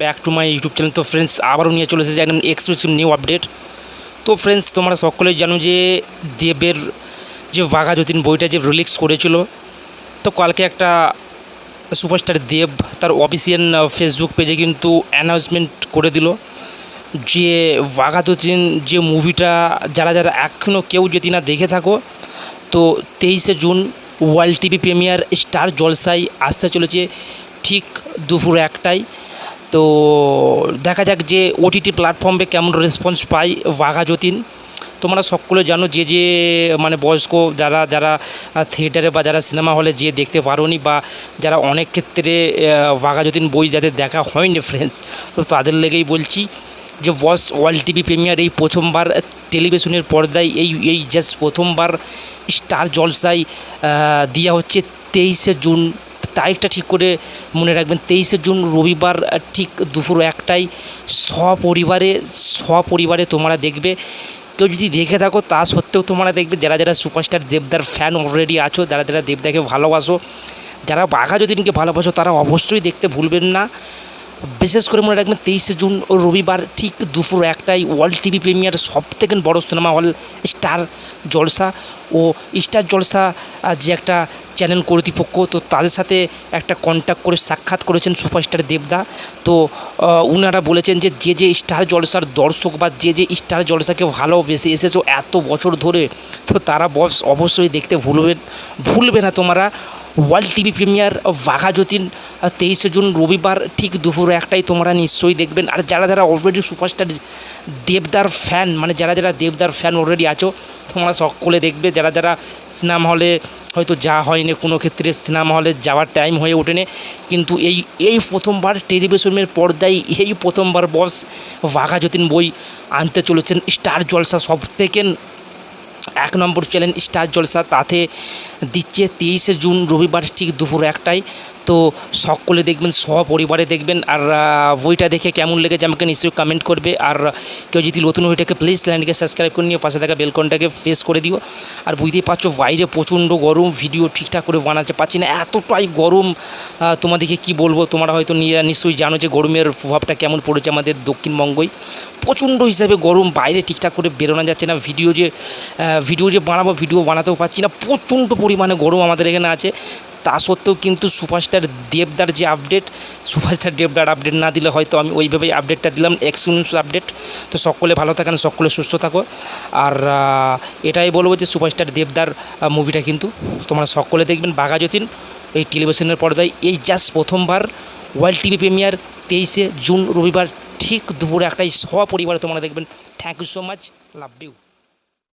Back to my YouTube channel তো friends আবারও নিয়ে চলে এসেছে একদম এক্সক্লুসিভ নিউ আপডেট তো ফ্রেন্ডস তোমরা সকলেই জানো যে দেবের যে বাঘা যতীন বইটা যে রিলিক্স করেছিল, তো কালকে একটা সুপারস্টার দেব তার অফিসিয়াল ফেসবুক পেজে কিন্তু অ্যানাউন্সমেন্ট করে দিল যে বাঘা যতীন যে মুভিটা যারা যারা এখনও কেউ যদি না দেখে থাকো, তো তেইশে June world TV premiere star জলসায় আসতে চলেছে ঠিক দুপুর একটায়। তো দেখা যাক যে ওটিটি প্ল্যাটফর্মে কেমন রেসপন্স পাই বাঘা যতীন তোমরা সকলে জানো যে যে মানে বয়স্ক যারা যারা থিয়েটারে বা যারা সিনেমা হলে যেয়ে দেখতে পারোনি বা যারা অনেক ক্ষেত্রে আহ, বাঘা যতীন বই যাদের দেখা হয়নি ফ্রেন্ডস তো তাদের লেগেই বলছি যে বস ওয়ার্ল্ড টিভি প্রিমিয়ার এই প্রথমবার টেলিভিশনের পর্দায় এই এই জাস্ট প্রথমবার স্টার জলসায় দেওয়া হচ্ছে তেইশে জুন তারিখটা ঠিক করে মনে রাখবেন, তেইশে জুন রবিবার ঠিক দুপুর একটাই সপরিবারে সপরিবারে তোমরা দেখবে। কেউ যদি দেখে থাকো, তা সত্ত্বেও তোমরা দেখবে যারা যারা সুপারস্টার দেবদার ফ্যান অলরেডি আছো, যারা যারা দেবদাকে ভালোবাসো, যারা বাঘা যতীনকে ভালোবাসো, তারা অবশ্যই দেখতে ভুলবেন না। বিশেষ করে মনে রাখবেন তেইশে জুন ও রবিবার ঠিক দুপুর একটাই ওয়ার্ল্ড টিভি প্রিমিয়ার সব থেকে বড় সিনেমা হল স্টার জলসা ও স্টার জলসা যে একটা চ্যানেল কর্তৃপক্ষ, তো তাদের সাথে একটা কন্ট্যাক্ট করে সাক্ষাৎ করেছেন সুপারস্টার দেবদা। তো উনারা বলেছেন যে যে যে স্টার জলসার দর্শক বা যে যে স্টার জলসাকে ভালোবেসে এসেছ এত বছর ধরে, তো তারা বস অবশ্যই দেখতে ভুলবেন, ভুলবে না তোমরা। World TV premiere Bagha Jatin তেইশে জুন রবিবার, ঠিক দুপুর একটাই তোমরা নিশ্চয়ই দেখবেন। আর যারা যারা অলরেডি সুপারস্টার দেবদার ফ্যান মানে যারা যারা দেবদার ফ্যান অলরেডি আছো, তোমরা সকলে দেখবে। যারা যারা সিনেমা হলে হয়তো যা হয়নি, কোনো ক্ষেত্রে সিনেমা হলে যাওয়ার টাইম হয়ে ওঠেনি, কিন্তু এই এই প্রথমবার টেলিভিশনের পর্দায় এই প্রথমবার বস বাঘা যতীন বই আনতে চলেছেন। স্টার জলসা সব থেকে এক নম্বর চ্যানেল স্টার জলসা তাতে দিচ্ছে তেইশে জুন রবিবার ঠিক দুপুর একটায়। তো সকলে দেখবেন, সপরিবারে দেখবেন। আর বইটা দেখে কেমন লেগেছে আমাকে নিশ্চয়ই কমেন্ট করবে। আর, কেউ যদি নতুন বইটাকে প্লিজ চ্যানেলকে সাবস্ক্রাইব করে নিয়ে পাশে থাকা বেলকনটাকে প্রেস করে দিও। আর বুঝতেই পারছ, বাইরে প্রচণ্ড গরম ভিডিও ঠিকঠাক করে বানাতে পারছি না। এতটাই গরম তোমাদেরকে কি বলব? তোমরা হয়তো নিশ্চয়ই জানো যে গরমের প্রভাবটা কেমন পড়েছে আমাদের দক্ষিণবঙ্গই। প্রচণ্ড হিসাবে গরম, বাইরে ঠিকঠাক করে বেরোনো যাচ্ছে না। ভিডিও যে ভিডিও যে বানাবো ভিডিও বানাতেও পারছি না। প্রচণ্ড পরিমাণে গরম আমাদের এখানে আছে। তা সত্ত্বেও কিন্তু সুপারস্টার দেবদার যে আপডেট সুপারস্টার দেবদার আপডেট না দিলে হয়তো আমি ওইভাবেই আপডেটটা দিলাম এক্সপিরিয়েন্স আপডেট তো সকলে ভালো থাকেন, সকলে সুস্থ থাকো। আর এটাই বলব যে সুপারস্টার দেবদার মুভিটা কিন্তু তোমরা সকলে দেখবেন। বাঘা যতীন, এই টেলিভিশনের পর্দায়। এই জাস্ট প্রথমবার ওয়ার্ল্ড টিভি প্রিমিয়ার তেইশে জুন রবিবার, ঠিক দুপুরে একটাই সপরিবারে তোমরা দেখবেন। Thank you so much love you